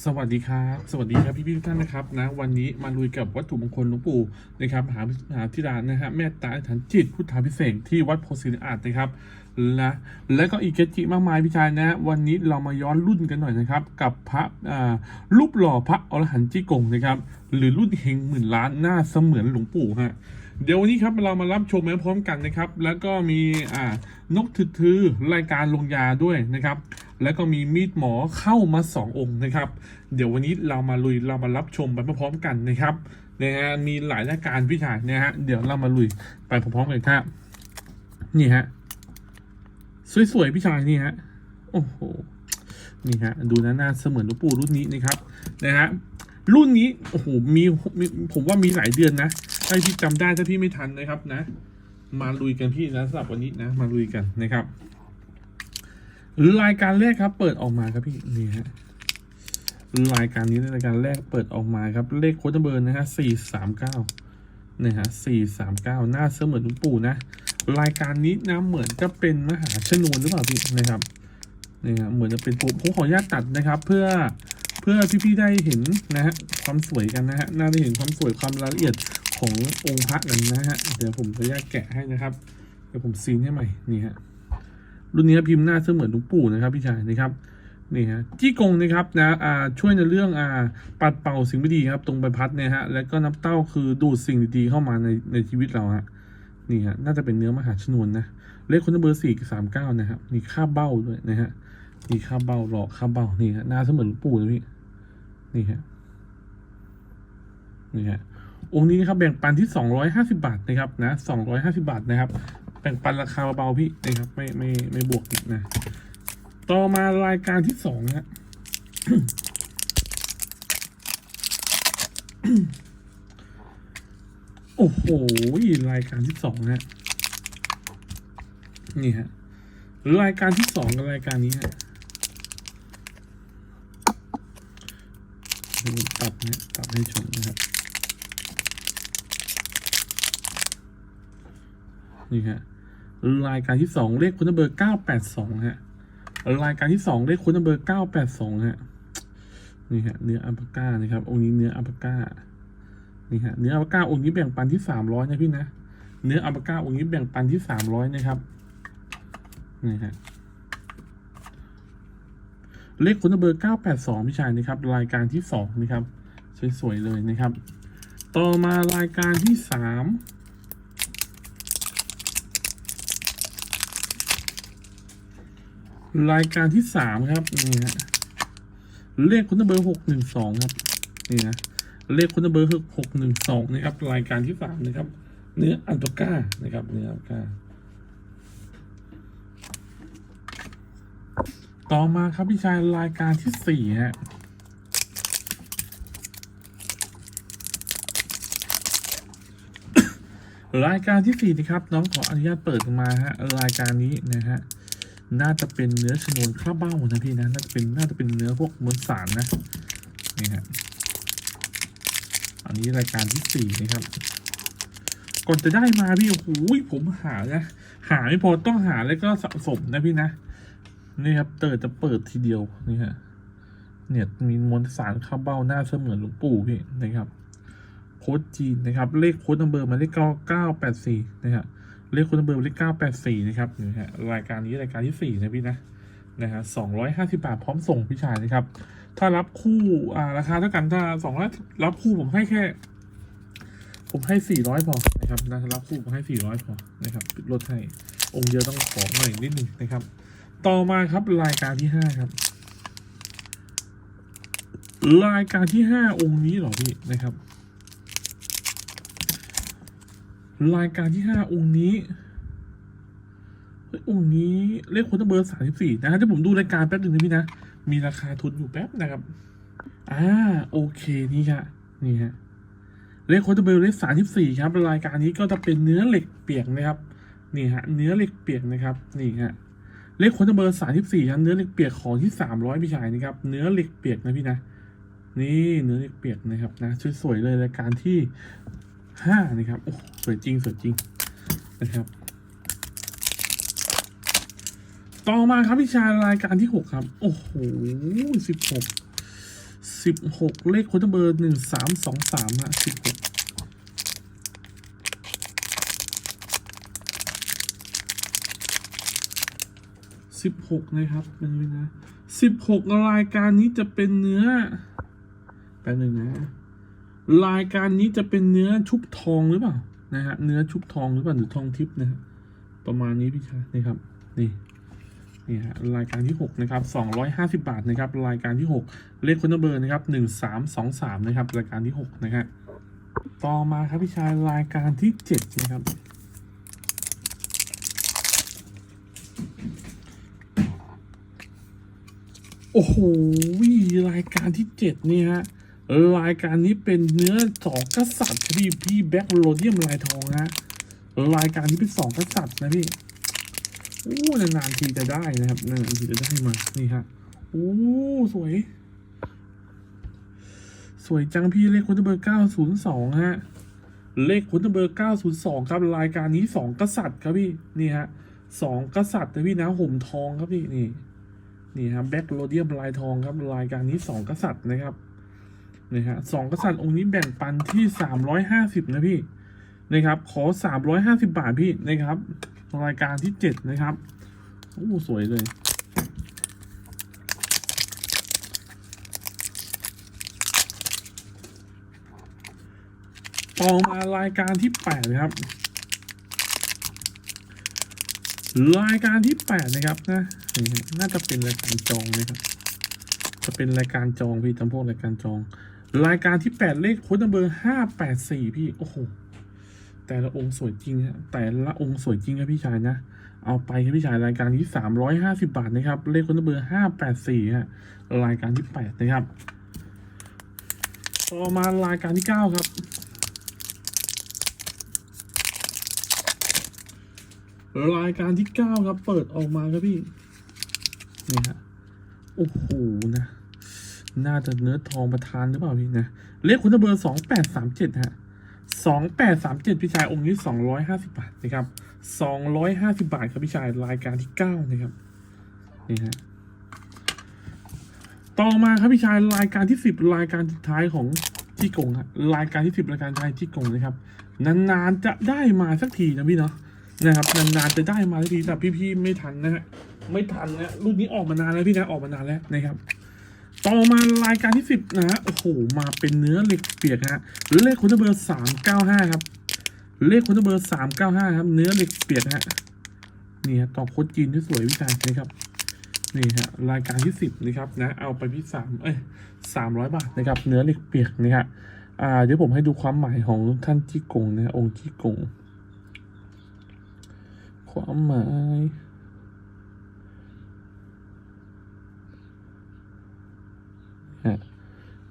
สวัสดีครับ สวัสดีครับพี่พี่ๆทุกท่านนะครับนะวันนี้มาลุยกับวัตถุมงคลหลวงปู่นะครับหาหาที่ร้านนะฮะแม่ตาอธิษฐานจิตพุทธาพิเศษที่วัดโพธิอาจนะครับและและก็อีกเกจิมากมายพี่ชายนะฮะวันนี้เรามาย้อนรุ่นกันหน่อยนะครับ กับพระอ่ารูปหล่อพระอรหันต์จี้กงนะครับ หรือรุ่นเฮงหมื่นล้านหน้าเสมือนหลวงปู่ฮะเดี๋ยววันนี้ครับเรามารับชมไปพร้อมกันนะครับ แล้วก็มีอ่านกถือรายการลงยาด้วยนะครับ แล้วก็มีมีดหมอเข้ามาสององค์นะครับ เดี๋ยววันนี้เรามาลุยเรามารับชมไปพร้อมๆกันนะครับนะฮะมีหลายรายการพี่ชายนะฮะเดี๋ยวเรามาลุยไปพร้อมๆกันครับนี่ฮะสวยๆพี่ชายนี่ฮะโอ้โหนี่ฮะดูนะหน้าเสมือนหลวงปู่รุ่นนี้นะครับนะฮะรุ่นนี้โอ้โหมีมีผมว่ามีหลายเดือนนะถ้าพี่จำได้ถ้าพี่ไม่ทันนะครับนะ มาลุยกันพี่นะสำหรับวันนี้นะ มาลุยกันนะครับ รายการแรกครับ เปิดออกมาครับพี่นี่ฮะรายการนี้รายการแรกเปิดออกมาครับ เลขโค้ดเบอร์นะฮะสี่สามเก้านะฮะสี่สามเก้าหน้าเสมือนหลวงปู่นะ รายการนี้นะเหมือนจะเป็นมหาชนวนหรือเปล่าพี่นะครับนี่ฮะเหมือนจะเป็นผมผมขออนุญาตตัดนะครับ เพื่อเพื่อพี่ๆได้เห็นนะฮะความสวยกันนะฮะน่าได้เห็นความสวยความละเอียดขององค์พระกันนะฮะเดี๋ยวผมจะแยกแกะให้นะครับเดี๋ยวผมซีนให้ใหม่นี่ฮะ รุ่นนี้พิมพ์หน้าเสมือนหลวงปู่นะครับพี่ชายนะครับนี่ฮะจี้กงนะครับนะอ่าช่วยในเรื่องอ่าปัดเป่าสิ่งไม่ดีครับ ตรงใบพัดเนี่ยฮะแล้วก็น้ำเต้าคือดูดสิ่งดีๆเข้ามาในในชีวิตเราฮะนี่ฮะน่าจะเป็นเนื้อมหาชนวนนะเลขคนเบอร์สี่สามเก้านะครับมีค่าเบ้าด้วยนะฮะมีค่าเบ้าหลอกค่าเบ้านี่ฮะหน้าเสมือนหลวงปู่เลยพี่นี่ฮะนี่ฮะองค์นี้นะครับแบ่งปันที่ 250 บาทนะครับนะ250 บาทนะครับ แบ่งปันราคาเบาๆพี่นะครับ ไม่ไม่ไม่บวกนะ ต่อมารายการที่สองนะฮะโอ้โหรายการที่สองนะฮะนี่ฮะรายการที่สองกับรายการนี้ฮะตัดเนี่ยตัดให้ชมนะครับ นี่ฮะ รายการที่สองเลขคุณเบอร์เก้าแปดสองฮะรายการที่สองเลขคุณเบอร์เก้าแปดสองฮะนี่ฮะเนื้ออัลปาก้านะครับองค์นี้เนื้ออัลปาก้านี่ฮะเนื้ออัลปาก้าองค์นี้แบ่งปันที่สามร้อยนะพี่นะเนื้ออัลปาก้าองค์นี้แบ่งปันที่สามร้อยนะครับนี่ฮะเลขคุณเบอร์เก้าแปดสองพี่ชายนะครับ รายการที่สองนะครับสวยๆเลยนะครับ ต่อมารายการที่สาม รายการที่สามครับนี่ฮะเลขคุณเบอร์หกหนึ่งสองครับนี่นะเลขคุณเบอร์หกหนึ่งสองนะครับ รายการที่สามนะครับ เนื้ออันตก้านะครับ เนื้ออันตก้าต่อมาครับพี่ชายรายการที่สี่ฮะรายการที่สี่นะครับ น้องขออนุญาตเปิดมาฮะรายการนี้นะฮะ น่าจะเป็นเนื้อชนวนข้าวเบ้านะพี่นะ น่าจะเป็น น่าจะเป็นเนื้อพวกมวลสารนะ นี่ฮะ อันนี้รายการที่สี่นะครับ ก่อนจะได้มาพี่ โอ้โห ผมหานะ หาไม่พอต้องหาแล้วก็สะสมนะพี่นะ นี่ครับ เติร์จะเปิดทีเดียว นี่ฮะ เนี่ยมีมวลสารข้าวเบ้าหน้าเสมือนหลวงปู่พี่นะครับ โค้ดจีนนะครับ เลขโค้ดนัมเบอร์มาเลขเก้าเก้าแปดสี่นะครับ เลขคุณเบอร์เลขเก้าแปดสี่นะครับนี่ฮะรายการนี้รายการที่สี่นะพี่นะนะฮะสองร้อยห้าสิบาทพร้อมส่งพี่ชายนะครับ ถ้ารับคู่อ่าราคาเท่ากันถ้าสองร้อยรับคู่ผมให้แค่ ผมให้สี่ร้อยพอนะครับนะรับคู่ผมให้สี่ร้อยพอนะครับลดให้องค์เดียวต้องขอหน่อยนิดหนึ่งนะครับ ต่อมาครับรายการที่ห้าครับรายการที่ห้าองค์นี้หรอพี่นะครับ รายการที่ห้าองค์นี้เฮ้ยองค์นี้เลขคนเบอร์สามสิบสี่นะครับที่ผมดูรายการแป๊บหนึ่งนะพี่นะ มีราคาทุนอยู่แป๊บนะครับ อ่าโอเคนี่ค่ะนี่ฮะเลขโคตเบลเลขสามสิบสี่ครับ รายการนี้ก็จะเป็นเนื้อเหล็กเปียกนะครับนี่ฮะเนื้อเหล็กเปียกนะครับนี่ฮะเลขโคตเบอร์สามสิบสี่ครับเนื้อเหล็กเปียกของที่สามร้อยพี่ชายนะครับ เนื้อเหล็กเปียกนะพี่นะนี่เนื้อเหล็กเปียกนะครับนะสวยๆเลยรายการที่ ห้านะครับ โอ้สวยจริง สวยจริงนะครับ ต่อมาครับพี่ชารายการที่หกครับ โอ้โหสิบหกสิบหกเลขคนเบอร์หนึ่งสามสองสามฮะสิบหกสิบหกนะครับเป็นไงนะสิบหกรายการนี้จะเป็นเนื้อแป๊บนึงนะ รายการนี้จะเป็นเนื้อชุบทองหรือเปล่านะฮะเนื้อชุบทองหรือเปล่าหรือทองทิพย์นะฮะประมาณนี้พี่ชายนี่ครับนี่นี่ฮะรายการที่หกนะครับสองร้อยห้าสิบาทนะครับ รายการที่หกเลขคนเบอร์นะครับหนึ่งสามสองสามนะครับ รายการที่หกนะฮะต่อมาครับพี่ชายรายการที่เจ็ดนะครับ โอ้โหรายการที่เจ็ดนี่ฮะ รายการนี้เป็นเนื้อสองกษัตริย์ครับพี่พี่แบ็คโรเดียมลายทองฮะรายการนี้เป็นสองกษัตริย์นะพี่โอ้นานๆทีจะได้นะครับนานๆทีจะได้มานี่ฮะโอ้สวย สวยจังพี่เลขคุณเบอร์เก้าศูนย์สองฮะเลขคุณเบอร์เก้าศูนย์สองครับรายการนี้สองกษัตริย์ครับพี่นี่ฮะสองกษัตริย์นะพี่นะห่มทองครับพี่นี่นี่ครับแบ็คโรเดียมลายทองครับรายการนี้สองกษัตริย์นะครับ นี่ฮะสองกษัตริย์องค์นี้แบ่งปันที่สามร้อยห้าสิบนะพี่นะครับ ขอสามร้อยห้าสิบาทพี่นะครับ รายการที่เจ็ดนะครับโอ้สวยเลยต่อมารายการที่แปดนะครับ รายการที่แปดนะครับนะน่าจะเป็นรายการจองนะครับจะเป็นรายการจองพี่จำพวกรายการจอง รายการที่แปดเลขโค้ดเบอร์ห้าแปดสี่พี่ โอ้โห แต่ละองค์สวยจริงฮะแต่ละองค์สวยจริงครับพี่ชายนะ เอาไปครับพี่ชายรายการที่สามร้อยห้าสิบาทนะครับ เลขคนเบอร์ห้าแปดสี่ฮะ รายการที่แปดนะครับ ต่อมารายการที่เก้าครับรายการที่เก้าครับ เปิดออกมาครับพี่ นี่ฮะ โอ้โหนะ น่าจะเนื้อทองประธานหรือเปล่าพี่นะเลขคุณเบอร์สองแปดสามเจ็ดฮะสองแปดสามเจ็ดพี่ชายองค์นี้สองร้อยห้าสิบาทนะครับสองร้อยห้าสิบาทครับพี่ชายรายการที่เก้านะครับนี่ฮะต่อมาครับพี่ชายรายการที่สิบรายการสุดท้ายของที่กงฮะรายการที่สิบรายการสุดท้ายที่กงนะครับ นานๆจะได้มาสักทีนะพี่เนาะนะครับนานๆจะได้มาสักทีแต่พี่ๆไม่ทันนะฮะไม่ทันนะรุ่นนี้ออกมานานแล้วพี่นะออกมานานแล้วนะครับ ต่อมารายการที่สิบนะฮะโอ้โห มาเป็นเนื้อเหล็กเปียกฮะเลขคุณเบอร์สามเก้าห้าครับ เลขคุณเบอร์สามเก้าห้าครับ เนื้อเหล็กเปียกฮะนี่ฮะตอบโคตรจีนที่สวยวิจารณ์นะครับนี่ฮะรายการที่สิบนะครับนะเอาไปที่สามเอ้ยสามร้อยบาทนะครับ เนื้อเหล็กเปียกนะฮะอ่าเดี๋ยวผมให้ดูความหมายของท่านจี้กงนะฮะองค์จี้กง ความหมาย ฮะ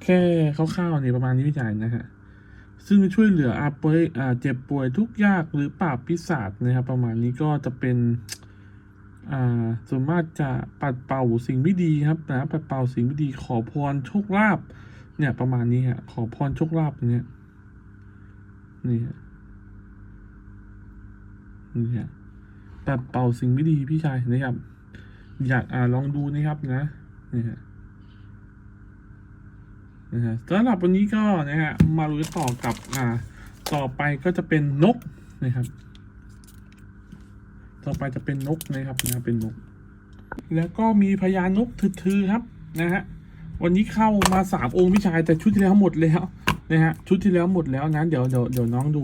แค่คร่าวๆเนี่ยประมาณนี้วิจัยนะฮะ ซึ่งช่วยเหลืออาป่วยอ่าเจ็บป่วยทุกยากหรือปราบพิศาจนะครับ ประมาณนี้ก็จะเป็นอ่าส่วนมากจะปัดเป่าสิ่งไม่ดีครับนะปัดเป่าสิ่งไม่ดีขอพรโชคลาภเนี่ยประมาณนี้ฮะขอพรโชคลาภเนี่ยนี่ฮะนี่ฮะปัดเป่าสิ่งไม่ดีพี่ชายนะครับ อยากอ่าลองดูนะครับนะนี่ฮะ นะฮะสำหรับวันนี้ก็นะฮะมาลุยต่อกับอ่าต่อไปก็จะเป็นนกนะครับ ต่อไปจะเป็นนกนะครับนะเป็นนก แล้วก็มีพญานกถือๆครับนะฮะวันนี้เข้ามาสามองค์พี่ชายแต่ชุดที่แล้วหมดแล้วนะฮะชุดที่แล้วหมดแล้วนะเดี๋ยวเดี๋ยวเดี๋ยวน้องดู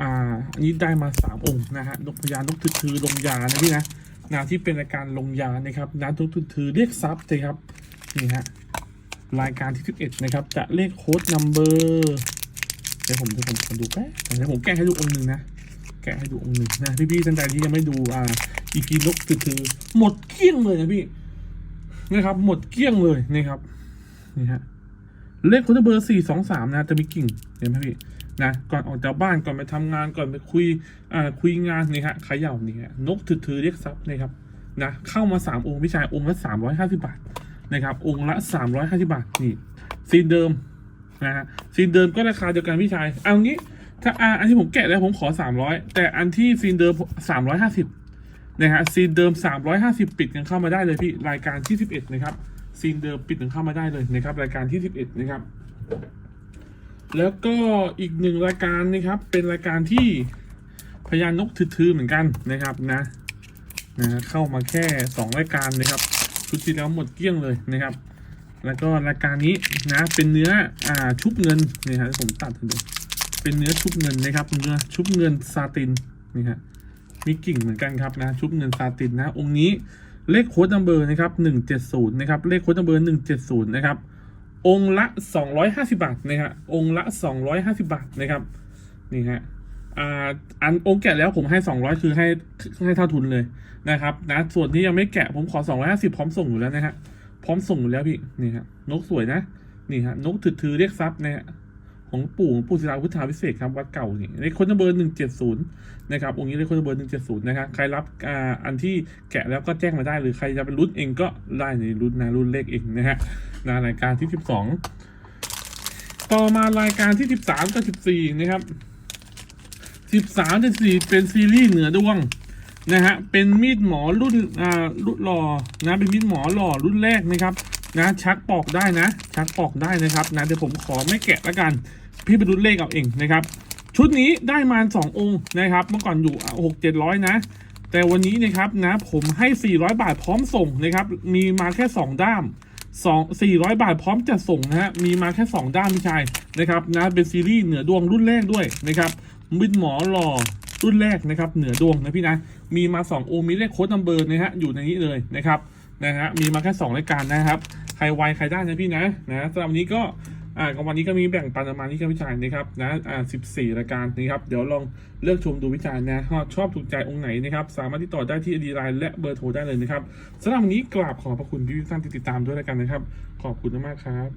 อ่าอันนี้ได้มาสามองค์นะฮะนกพญานกถือๆลงยานะพี่นะนะที่เป็นราการลงยานะครับนะนกถือๆเรียกทรัพย์เลยครับนี่ฮะ รายการที่ 11 นะครับ จะเลขโค้ดนัมเบอร์เดี๋ยวผมเดี๋ยวผมดูแป๊บเดี๋ยวผมแกะให้ดูองค์หนึ่งนะ แกะให้ดูองค์หนึ่งนะพี่ๆท่านใดที่ยังไม่ดูอ่าอีพีนกคือคือ หมดเกลี้ยงเลยนะพี่นะครับ หมดเกลี้ยงเลยนะครับนี่ฮะเลขโค้ดนัมเบอร์สี่สองสามนะจะมีกิ่งเห็นไหมพี่นะก่อนออกจากบ้านก่อนไปทำงานก่อนไปคุยอ่าคุยงานนี่ฮะขย่านี่ฮะนกถือเรียกทรัพย์นะครับนะเข้ามาสามองค์พี่ชายองค์ละสามร้อยห้าสิบบาท นะครับ องค์ละ 350 บาท นี่ซีนเดิมนะฮะซีนเดิมก็ราคาเดียวกันพี่ชาย เอางี้ ถ้าอาอันที่ผมแกะแล้วผมขอ 300 แต่อันที่ซีนเดิม 350นะฮะซีนเดิม 350 ปิดกันเข้ามาได้เลยพี่ รายการที่ 11 นะครับ ซีนเดิมปิดถึงเข้ามาได้เลยนะครับ รายการที่สิบเอ็ดนะครับ แล้วก็อีกหนึ่งรายการนะครับ เป็นรายการที่พญานกถือๆเหมือนกันนะครับนะนะเข้ามาแค่สองรายการนะครับ ชุดที่แล้วหมดเกลี้ยงเลยนะครับ แล้วก็รายการนี้นะเป็นเนื้ออ่าชุบเงินนี่ฮะผมตัดให้ดูเป็นเนื้อชุบเงินนะครับเนื้อชุบเงินซาตินนี่ฮะมีกิ่งเหมือนกันครับนะชุบเงินซาตินนะ องค์นี้เลขโค้ดนัมเบอร์นะครับหนึ่งเจ็ดศูนย์นะครับเลขโค้ดนัมเบอร์หนึ่งเจ็ดศูนย์นะครับองค์ละ 250 บาทนะครับองค์ละ 250 บาทนะครับนี่ฮะ อ่าอันองค์แกะแล้วผมให้ 200 คือให้ให้เท่าทุนเลยนะครับนะส่วนที่ยังไม่แกะผมขอ 250 พร้อมส่งอยู่แล้วนะฮะพร้อมส่งอยู่แล้วพี่นี่ฮะนกสวยนะนี่ฮะนกถือถือเรียกทรัพย์นะฮะของปู่ปู่ศิลาพุทธาพิเศษครับวัดเก่านี่เลขคนเบอร์หนึ่งเจ็ดศูนย์นะครับองค์นี้เลขคนเบอร์หนึ่งเจ็ดศูนย์นะครับใครรับอ่าอันที่แกะแล้วก็แจ้งมาได้หรือใครจะเป็นรุ่นเองก็ได้ในรุ่นนะรุ่นเลขเองนะฮะนะรายการที่12ต่อมารายการที่13กับ14นะครับ 13 14เป็นซีรีส์เหนือดวงนะฮะ เป็นมีดหมอรุ่นอ่ารุ่นหล่อนะ เป็นมีดหมอหล่อรุ่นแรกนะครับนะชักปอกได้นะ ชักปอกได้นะครับนะเดี๋ยวผมขอไม่แกะละกัน พี่ไปรุ่นเลขเอาเองนะครับ ชุดนี้ได้มาสององค์นะครับ เมื่อก่อนอยู่หกเจ็ดร้อยนะ แต่วันนี้นะครับนะผมให้ 400 บาทพร้อมส่งนะครับ มีมาแค่ 2 ด้ามสอง400บาทพร้อมจะส่งนะฮะ มีมาแค่ 2 ด้ามพี่ชายนะครับนะเป็นซีรีส์เหนือดวงรุ่นแรกด้วยนะครับ มิดหมอหล่อรุ่นแรกนะครับเหนือดวงนะพี่นะมีมา2โอมีเลขโค้ดนัมเบอร์นะฮะอยู่ในนี้เลยนะครับนะฮะมีมาแค่ 2 รายการนะครับ ใครไวใครได้นะพี่นะนะสำหรับวันนี้ก็อ่ากวันนี้ก็มีแบ่งปันประมาณนี้ครับวิจารณนะครับนะอ่า14รายการนะครับเดี๋ยวลองเลือกชมดูวิจารณ์นะถ้าชอบถูกใจองค์ไหนนะครับสามารถติดต่อได้ที่ดีไลน์และเบอร์โทรได้เลยนะครับสำหรับวันนี้กราบขอบพระคุณพี่ท่านที่ติดตามด้วยแล้วกันนะครับ ขอบคุณมากครับ